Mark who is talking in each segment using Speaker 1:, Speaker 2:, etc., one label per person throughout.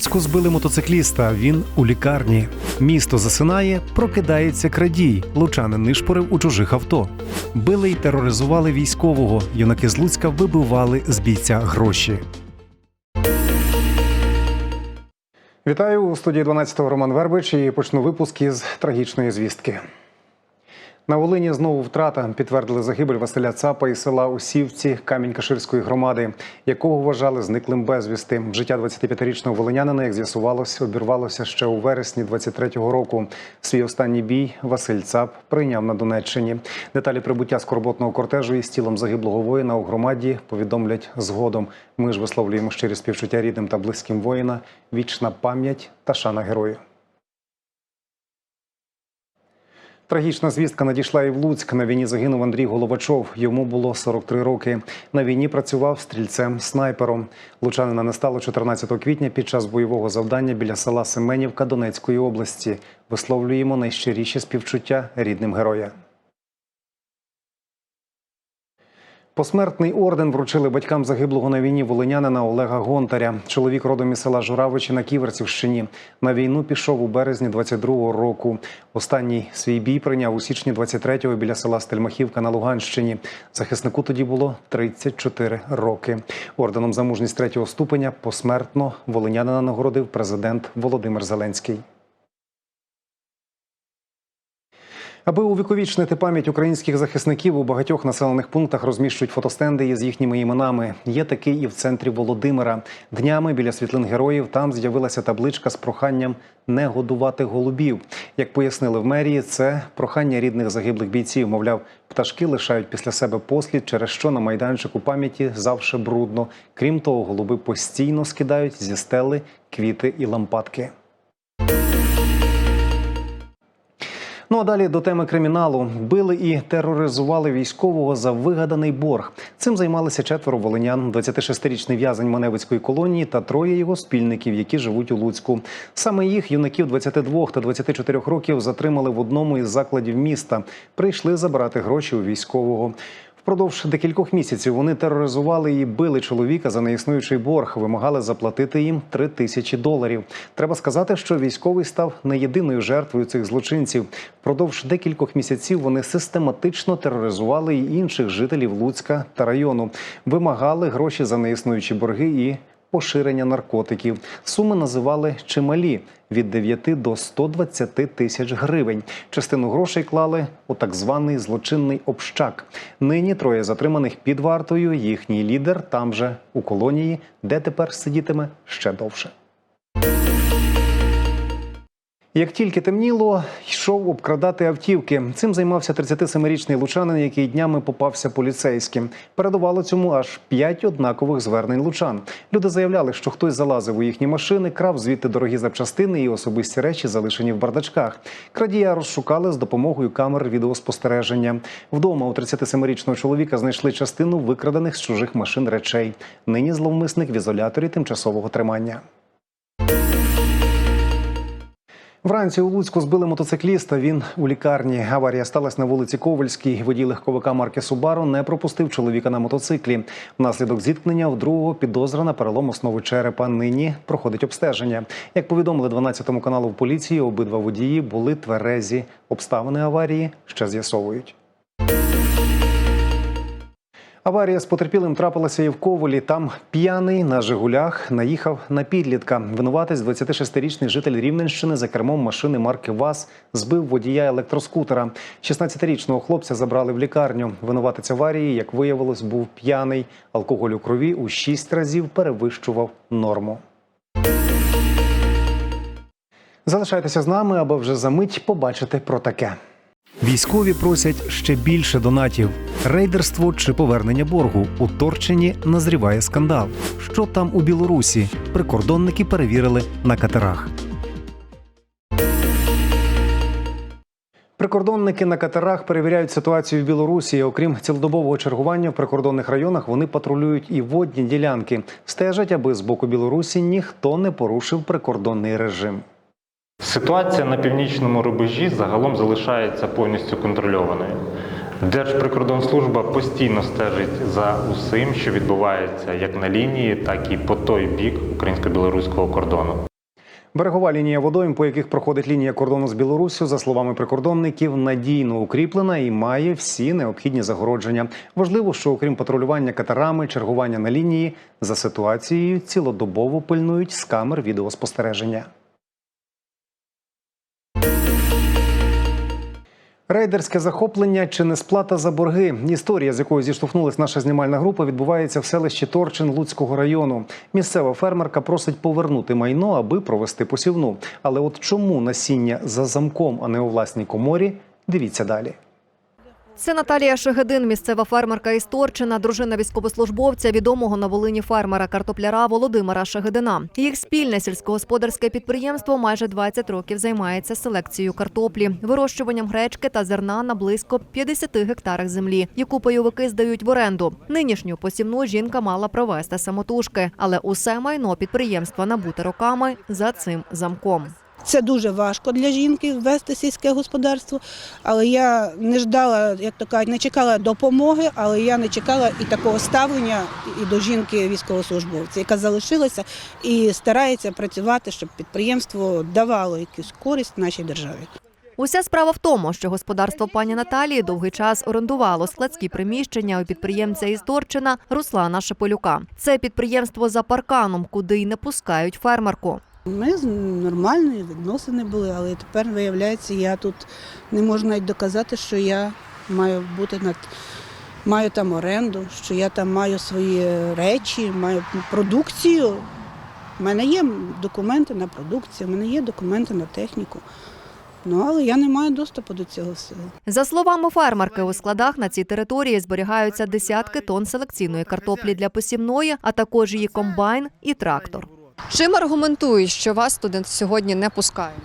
Speaker 1: Луцьку збили мотоцикліста. Він у лікарні. Місто засинає, прокидається крадій. Лучанин нишпорив у чужих авто. Били й тероризували військового. Юнаки з Луцька вибивали з бійця гроші. Вітаю у студії 12-го Роман Вербич і почну випуск із трагічної звістки. На Волині знову втрата підтвердили загибель Василя Цапа із села Усівці Камінь-Каширської громади, якого вважали зниклим безвісти. Життя 25-річного волинянина, як з'ясувалось, обірвалося ще у вересні 23-го року. Свій останній бій Василь Цап прийняв на Донеччині. Деталі прибуття скорботного кортежу із тілом загиблого воїна у громаді повідомлять згодом. Ми ж висловлюємо щирі співчуття рідним та близьким воїна, вічна пам'ять та шана герою. Трагічна звістка надійшла і в Луцьк. На війні загинув Андрій Головачов. Йому було 43 роки. На війні працював стрільцем-снайпером. Лучанина не стало 14 квітня під час бойового завдання біля села Семенівка Донецької області. Висловлюємо найщиріші співчуття рідним героя. Посмертний орден вручили батькам загиблого на війні волинянина Олега Гонтаря. Чоловік родом із села Журавичі на Ківерцівщині. На війну пішов у березні 22-го року. Останній свій бій прийняв у січні 23-го біля села Стельмахівка на Луганщині. Захиснику тоді було 34 роки. Орденом за мужність третього ступеня посмертно волинянина нагородив президент Володимир Зеленський. Аби увіковічнити пам'ять українських захисників у багатьох населених пунктах розміщують фотостенди із їхніми іменами. Є такий і в центрі Володимира. Днями біля світлин героїв там з'явилася табличка з проханням не годувати голубів. Як пояснили в мерії, це прохання рідних загиблих бійців. Мовляв, пташки лишають після себе послід, через що на майданчику пам'яті завше брудно. Крім того, голуби постійно скидають зі стели квіти і лампадки. Ну а далі до теми криміналу били і тероризували військового за вигаданий борг. Цим займалися четверо волинян, 26-річний в'язень Маневицької колонії та троє його спільників, які живуть у Луцьку. Саме їх юнаків 22 та 24 років затримали в одному із закладів міста. Прийшли забрати гроші у військового. Впродовж декількох місяців вони тероризували і били чоловіка за неіснуючий борг, вимагали заплатити їм три тисячі доларів. Треба сказати, що військовий став не єдиною жертвою цих злочинців. Впродовж декількох місяців вони систематично тероризували і інших жителів Луцька та району, вимагали гроші за неіснуючі борги і поширення наркотиків. Суми називали чималі від 9 до 120 тисяч гривень. Частину грошей клали у так званий злочинний общак. Нині троє затриманих під вартою. Їхній лідер там же у колонії, де тепер сидітиме ще довше. Як тільки темніло, йшов обкрадати автівки. Цим займався 37-річний лучанин, який днями попався поліцейським. Передувало цьому аж п'ять однакових звернень лучан. Люди заявляли, що хтось залазив у їхні машини, крав звідти дорогі запчастини і особисті речі, залишені в бардачках. Крадія розшукали з допомогою камер відеоспостереження. Вдома у 37-річного чоловіка знайшли частину викрадених з чужих машин речей. Нині зловмисник в ізоляторі тимчасового тримання. Вранці у Луцьку збили мотоцикліста. Він у лікарні. Аварія сталася на вулиці Ковальській. Водій легковика марки Субару не пропустив чоловіка на мотоциклі. Внаслідок зіткнення в другого підозра на перелом основи черепа. Нині проходить обстеження. Як повідомили 12 каналу в поліції, обидва водії були тверезі. Обставини аварії ще з'ясовують. Аварія з потерпілим трапилася і в Ковалі. Там п'яний на Жигулях наїхав на підлітка. Винуватець 26-річний житель Рівненщини за кермом машини марки ВАЗ збив водія електроскутера. 16-річного хлопця забрали в лікарню. Винуватець аварії, як виявилось, був п'яний. Алкоголь у крові у 6 разів перевищував норму. Залишайтеся з нами, аби вже за мить побачити про таке. Військові просять ще більше донатів. Рейдерство чи повернення боргу у Торчині назріває скандал. Що там у Білорусі? Прикордонники перевірили на катерах. Прикордонники на катерах перевіряють ситуацію в Білорусі. Окрім цілодобового чергування в прикордонних районах, вони патрулюють і водні ділянки, стежать, аби з боку Білорусі ніхто не порушив прикордонний режим.
Speaker 2: Ситуація на північному рубежі загалом залишається повністю контрольованою. Держприкордонслужба постійно стежить за усім, що відбувається як на лінії, так і по той бік українсько-білоруського кордону.
Speaker 1: Берегова лінія водойм, по яких проходить лінія кордону з Білоруссю, за словами прикордонників, надійно укріплена і має всі необхідні загородження. Важливо, що окрім патрулювання катерами, чергування на лінії за ситуацією цілодобово пильнують з камер відеоспостереження. Рейдерське захоплення чи несплата за борги. Історія, з якою зіштовхнулася наша знімальна група, відбувається в селищі Торчин Луцького району. Місцева фермерка просить повернути майно, аби провести посівну. Але от чому насіння за замком, а не у власній коморі? Дивіться далі.
Speaker 3: Це Наталія Шегедин, місцева фермерка із Торчина, дружина військовослужбовця, відомого на Волині фермера картопляра Володимира Шегедина. Їх спільне сільськогосподарське підприємство майже 20 років займається селекцією картоплі, вирощуванням гречки та зерна на близько 50 гектарах землі, яку пайовики здають в оренду. Нинішню посівну жінка мала провести самотужки, але усе майно підприємства набуте роками за цим замком.
Speaker 4: Це дуже важко для жінки вести сільське господарство, але я не ждала, як то кажуть, не чекала допомоги, але я не чекала і такого ставлення і до жінки військовослужбовця, яка залишилася і старається працювати, щоб підприємство давало якусь користь нашій державі.
Speaker 3: Уся справа в тому, що господарство пані Наталії довгий час орендувало складські приміщення у підприємця із Торчина Руслана Шепелюка. Це підприємство за парканом, куди й не пускають фермерку.
Speaker 4: Ми з нормальні відносини були, але тепер виявляється, я тут не можу навіть доказати, що я маю бути над. Маю там оренду, що я там маю свої речі, маю продукцію. У мене є документи на продукцію, у мене є документи на техніку. Ну, але я не маю доступу до цього всього.
Speaker 3: За словами фермерки, у складах на цій території зберігаються десятки тонн селекційної картоплі для посівної, а також її комбайн і трактор.
Speaker 5: Чим аргументують, що вас туди сьогодні не пускають?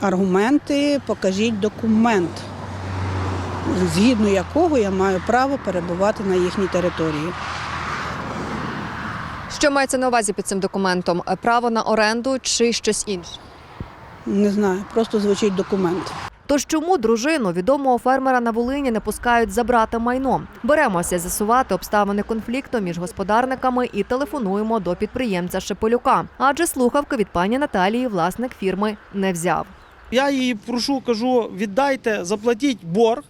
Speaker 4: Аргументи, покажіть документ, згідно якого я маю право перебувати на їхній території.
Speaker 5: Що мається на увазі під цим документом? Право на оренду чи щось інше?
Speaker 4: Не знаю, просто звучить документ.
Speaker 3: Тож чому дружину відомого фермера на Волині не пускають забрати майно? Беремося з'ясувати обставини конфлікту між господарниками і телефонуємо до підприємця Шепелюка. Адже слухавки від пані Наталії власник фірми не взяв.
Speaker 6: Я її прошу, кажу, віддайте, заплатіть борг.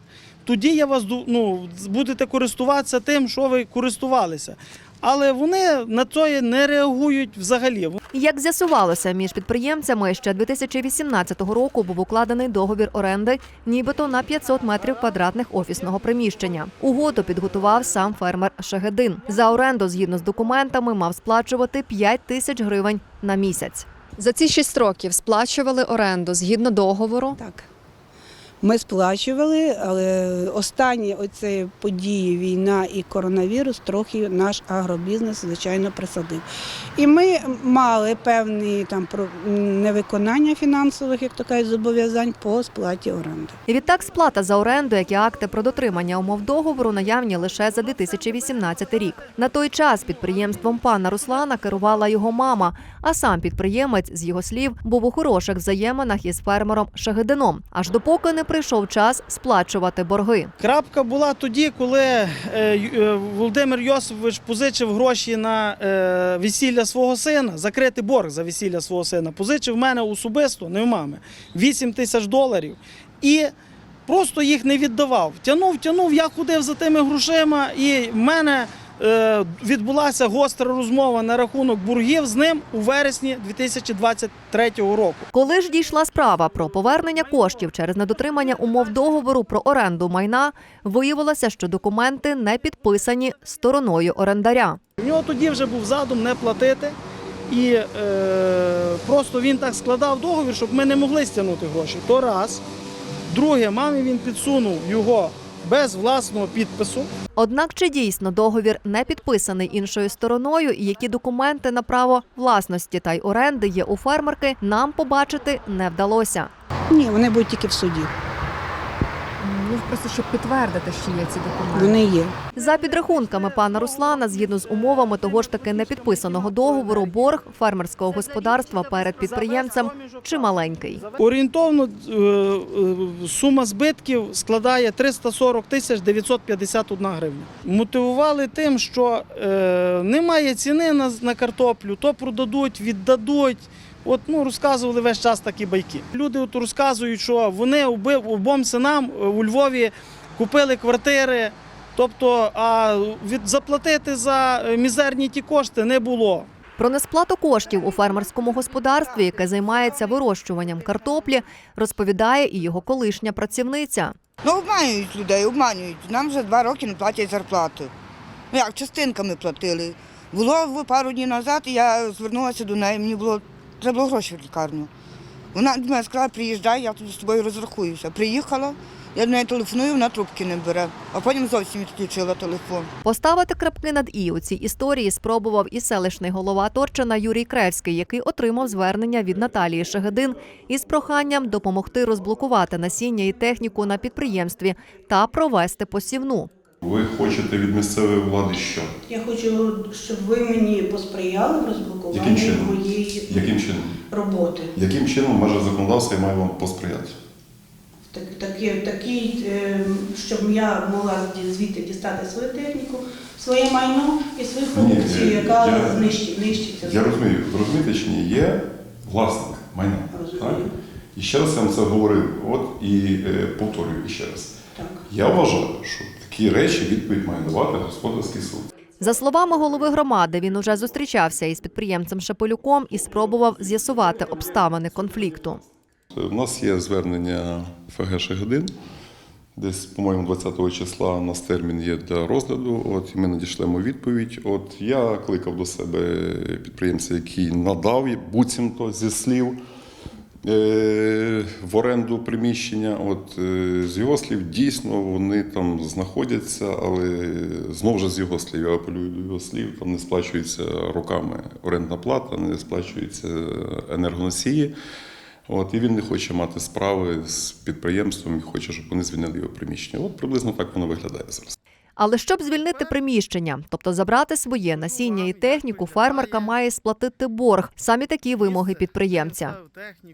Speaker 6: Тоді я вас ну, будете користуватися тим, що ви користувалися. Але вони на це не реагують взагалі.
Speaker 3: Як з'ясувалося, між підприємцями ще 2018 року був укладений договір оренди, нібито на 500 метрів квадратних офісного приміщення. Угоду підготував сам фермер Шегедин. За оренду, згідно з документами, мав сплачувати 5 тисяч гривень на місяць.
Speaker 5: За ці шість років сплачували оренду згідно договору.
Speaker 4: Так. Ми сплачували, але останні оці події, війна і коронавірус, трохи наш агробізнес, звичайно, присадив. І ми мали певні там невиконання фінансових, як то кажуть, зобов'язань по сплаті оренди.
Speaker 3: І відтак сплата за оренду, як і акти про дотримання умов договору, наявні лише за 2018 рік. На той час підприємством пана Руслана керувала його мама, а сам підприємець, з його слів, був у хороших взаєминах із фермером Шагедином, аж допоки не прийшов час сплачувати борги.
Speaker 6: Крапка була тоді, коли е, е, Володимир Йосифович позичив гроші на е, весілля свого сина, закрити борг за весілля свого сина. Позичив мене особисто, не в мами, 8 тисяч доларів. І просто їх не віддавав. Тянув, тянув, я ходив за тими грошима, і в мене відбулася гостра розмова на рахунок боргів з ним у вересні 2023 року.
Speaker 3: Коли ж дійшла справа про повернення коштів через недотримання умов договору про оренду майна, виявилося, що документи не підписані стороною орендаря.
Speaker 6: У нього тоді вже був задум не платити. І е, просто він так складав договір, щоб ми не могли стягнути гроші. То раз. Друге, мамі він підсунув його без власного підпису.
Speaker 3: Однак чи дійсно договір не підписаний іншою стороною, і які документи на право власності та й оренди є у фермерки, нам побачити не вдалося.
Speaker 4: Ні, вони будуть тільки в суді.
Speaker 5: Просто щоб підтвердити, що є ці документи.
Speaker 4: Вони є.
Speaker 3: За підрахунками пана Руслана, згідно з умовами того ж таки непідписаного договору, борг фермерського господарства перед підприємцем чималенький.
Speaker 6: Орієнтовно е, е, сума збитків складає 340 тисяч 951 гривня. Мотивували тим, що е, немає ціни на, на картоплю, то продадуть, віддадуть. От ну розказували весь час такі байки. Люди от розказують, що вони обом синам е, у Львові купили квартири. Тобто, а від заплатити за е, мізерні ті кошти не було.
Speaker 3: Про несплату коштів у фермерському господарстві, яке займається вирощуванням картоплі, розповідає і його колишня працівниця.
Speaker 7: Ну, обманюють людей, обманюють. Нам вже два роки не платять зарплату. Ну як, частинками платили. Було в- пару днів назад, і я звернулася до неї, мені було треба було гроші в лікарню. Вона до мене сказала, приїжджай, я тут з тобою розрахуюся. Приїхала, я до неї телефоную, вона трубки не бере, а потім зовсім відключила телефон.
Speaker 3: Поставити крапки над і у цій історії спробував і селищний голова Торчина Юрій Кревський, який отримав звернення від Наталії Шегедин із проханням допомогти розблокувати насіння і техніку на підприємстві та провести посівну.
Speaker 8: Ви хочете від місцевої влади що?
Speaker 4: Я хочу, щоб ви мені посприяли в
Speaker 8: Яким
Speaker 4: розблокуванні
Speaker 8: чином?
Speaker 4: моєї
Speaker 8: Яким чином?
Speaker 4: роботи.
Speaker 8: Яким чином межа законодавства я маю вам посприяти?
Speaker 4: Так, такі, такі, е, щоб я могла звідти дістати свою техніку, своє майно і свою
Speaker 8: Ні,
Speaker 4: продукцію,
Speaker 8: е,
Speaker 4: яка
Speaker 8: я-
Speaker 4: знищить, нищиться.
Speaker 8: Я розумію, ви розумієте чи ні? Є власник майна.
Speaker 4: Розумію.
Speaker 8: Так? І ще раз я вам це говорив, от і е, повторюю ще раз.
Speaker 4: Так.
Speaker 8: Я вважаю, що такі речі відповідь має давати господарський суд.
Speaker 3: За словами голови громади, він уже зустрічався із підприємцем Шепелюком і спробував з'ясувати обставини конфлікту.
Speaker 8: У нас є звернення ФГ Шегедин. Десь, по-моєму, 20 числа у нас термін є для розгляду. От ми надішлемо відповідь. От я кликав до себе підприємця, який надав буцімто зі слів е, в оренду приміщення. От е, з його слів, дійсно вони там знаходяться, але знову ж з його слів, я апелюю до його слів, там не сплачується роками орендна плата, не сплачуються енергоносії. От, і він не хоче мати справи з підприємством і хоче, щоб вони звільнили його приміщення. От приблизно так воно виглядає зараз.
Speaker 3: Але щоб звільнити приміщення, тобто забрати своє насіння і техніку, фермерка має сплатити борг. Самі такі вимоги підприємця.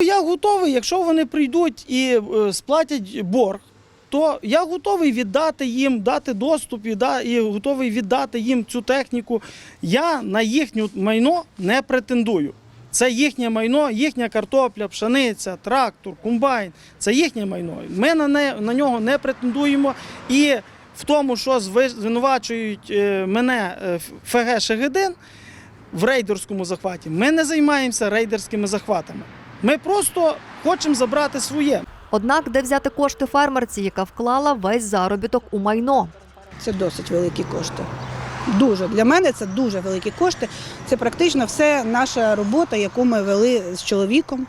Speaker 6: Я готовий, якщо вони прийдуть і е, сплатять борг, то я готовий віддати їм, дати доступ і, да, і готовий віддати їм цю техніку. Я на їхнє майно не претендую. Це їхнє майно, їхня картопля, пшениця, трактор, комбайн. Це їхнє майно. Ми на, не, на нього не претендуємо. І в тому, що звинувачують е, мене е, ФГ Шегедин в рейдерському захваті, ми не займаємося рейдерськими захватами. Ми просто хочемо забрати своє.
Speaker 3: Однак, де взяти кошти фермерці, яка вклала весь заробіток у майно.
Speaker 4: Це досить великі кошти. Дуже для мене це дуже великі кошти. Це практично все наша робота, яку ми вели з чоловіком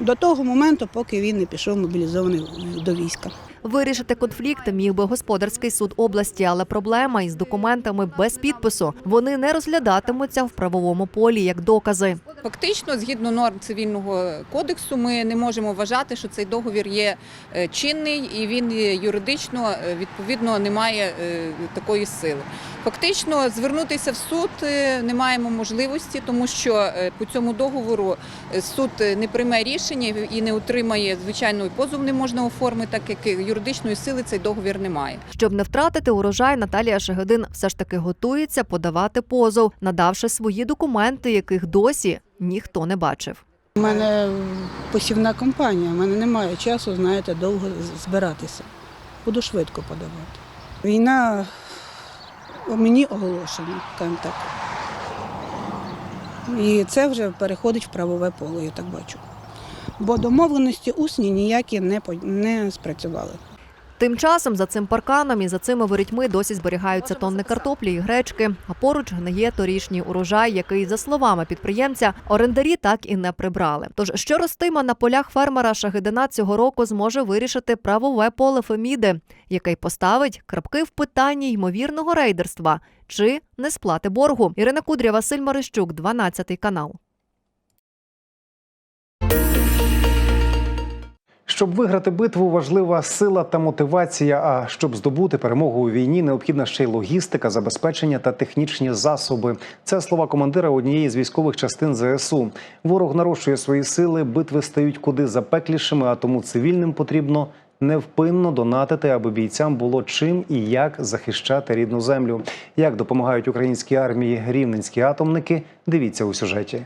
Speaker 4: до того моменту, поки він не пішов мобілізований до війська.
Speaker 3: Вирішити конфлікт міг би господарський суд області, але проблема із документами без підпису. Вони не розглядатимуться в правовому полі як докази.
Speaker 9: Фактично, згідно норм цивільного кодексу, ми не можемо вважати, що цей договір є е, чинний і він юридично е, відповідно не має е, такої сили. Фактично, звернутися в суд не маємо можливості, тому що по цьому договору суд не прийме рішення і не отримає звичайно позов не можна оформити, так як юридичної сили цей договір немає.
Speaker 3: Щоб не втратити урожай, Наталія Шегедин все ж таки готується подавати позов, надавши свої документи, яких досі ніхто не бачив.
Speaker 4: У мене посівна компанія, у мене немає часу, знаєте, довго збиратися. Буду швидко подавати. Війна мені оголошена, так. І це вже переходить в правове поле, я так бачу. Бо домовленості усні ніякі не, не спрацювали.
Speaker 3: Тим часом за цим парканом і за цими ворітьми досі зберігаються тонни картоплі і гречки. А поруч гниє торішній урожай, який, за словами підприємця, орендарі так і не прибрали. Тож, що ростиме на полях фермера Шагидина цього року зможе вирішити правове поле Феміди, який поставить крапки в питанні ймовірного рейдерства чи несплати боргу. Ірина Кудря, Василь Марищук, 12 канал.
Speaker 1: Щоб виграти битву, важлива сила та мотивація. А щоб здобути перемогу у війні, необхідна ще й логістика, забезпечення та технічні засоби. Це слова командира однієї з військових частин ЗСУ. Ворог нарощує свої сили, битви стають куди запеклішими, а тому цивільним потрібно невпинно донатити, аби бійцям було чим і як захищати рідну землю. Як допомагають українській армії рівненські атомники? Дивіться у сюжеті.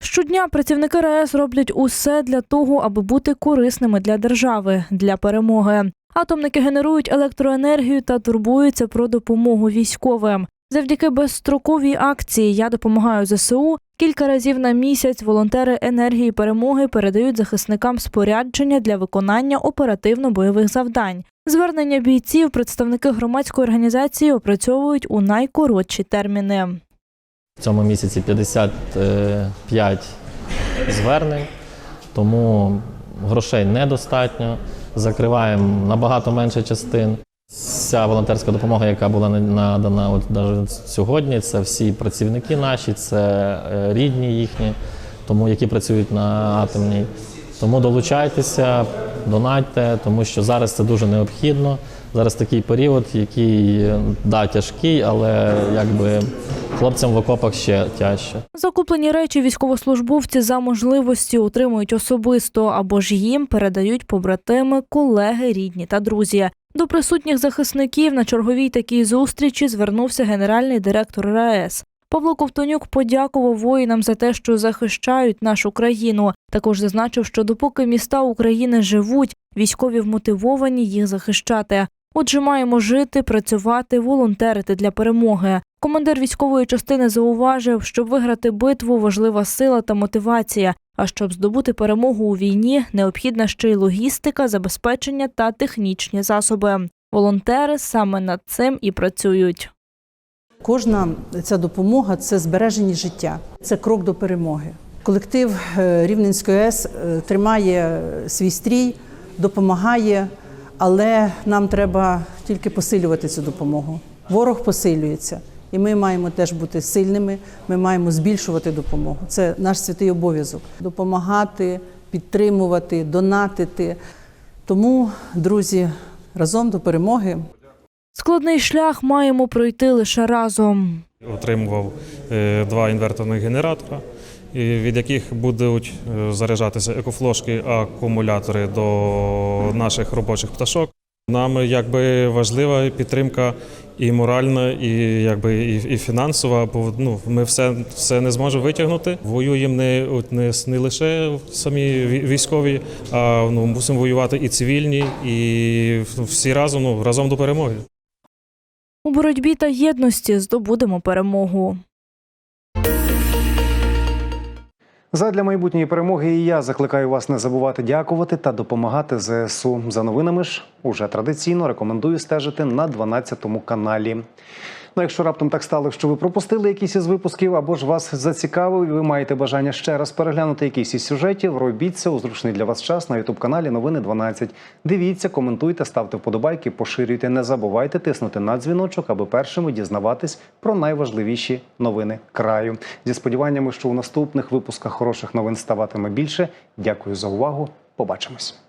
Speaker 10: Щодня працівники РАЕС роблять усе для того, аби бути корисними для держави для перемоги. Атомники генерують електроенергію та турбуються про допомогу військовим. Завдяки безстроковій акції Я допомагаю ЗСУ. Кілька разів на місяць волонтери енергії перемоги передають захисникам спорядження для виконання оперативно-бойових завдань. Звернення бійців представники громадської організації опрацьовують у найкоротші терміни.
Speaker 11: В цьому місяці 55 звернень, тому грошей недостатньо. Закриваємо набагато менше частин. Вся волонтерська допомога, яка була надана от навіть сьогодні, це всі працівники наші, це е, рідні їхні, тому які працюють на атомній. Тому долучайтеся, донатьте, тому що зараз це дуже необхідно. Зараз такий період, який да, тяжкий, але якби хлопцям в окопах ще тяжче.
Speaker 10: Закуплені речі військовослужбовці за можливості утримують особисто або ж їм передають побратими, колеги, рідні та друзі. До присутніх захисників на черговій такій зустрічі звернувся генеральний директор РаЕС. Павло Ковтонюк подякував воїнам за те, що захищають нашу країну. Також зазначив, що допоки міста України живуть, військові вмотивовані їх захищати. Отже, маємо жити, працювати, волонтерити для перемоги. Командир військової частини зауважив, щоб виграти битву, важлива сила та мотивація. А щоб здобути перемогу у війні, необхідна ще й логістика, забезпечення та технічні засоби. Волонтери саме над цим і працюють.
Speaker 12: Кожна ця допомога це збереження життя, це крок до перемоги. Колектив е, Рівненської АЕС е, тримає свій стрій, допомагає, але нам треба тільки посилювати цю допомогу. Ворог посилюється, і ми маємо теж бути сильними. Ми маємо збільшувати допомогу. Це наш святий обов'язок допомагати, підтримувати, донатити. Тому, друзі, разом до перемоги.
Speaker 10: Складний шлях маємо пройти лише разом.
Speaker 13: Отримував е, два інверторних генератора, від яких будуть е, заряджатися екофлошки, акумулятори до наших робочих пташок. Нам якби важлива підтримка і моральна, і якби і, і фінансова, бо ну ми все, все не зможемо витягнути. Воюємо не, не, не лише самі військові, а ну мусимо воювати і цивільні, і всі разом ну разом до перемоги.
Speaker 10: У боротьбі та єдності здобудемо перемогу.
Speaker 1: Задля майбутньої перемоги і я закликаю вас не забувати дякувати та допомагати ЗСУ. За новинами ж уже традиційно рекомендую стежити на 12 каналі. Ну, якщо раптом так стало, що ви пропустили якісь із випусків або ж вас зацікавив, і ви маєте бажання ще раз переглянути якийсь із сюжетів, робіть це у зручний для вас час на ютуб каналі Новини 12. Дивіться, коментуйте, ставте вподобайки, поширюйте. Не забувайте тиснути на дзвіночок, аби першими дізнаватись про найважливіші новини краю. Зі сподіваннями, що у наступних випусках хороших новин ставатиме більше. Дякую за увагу. Побачимось.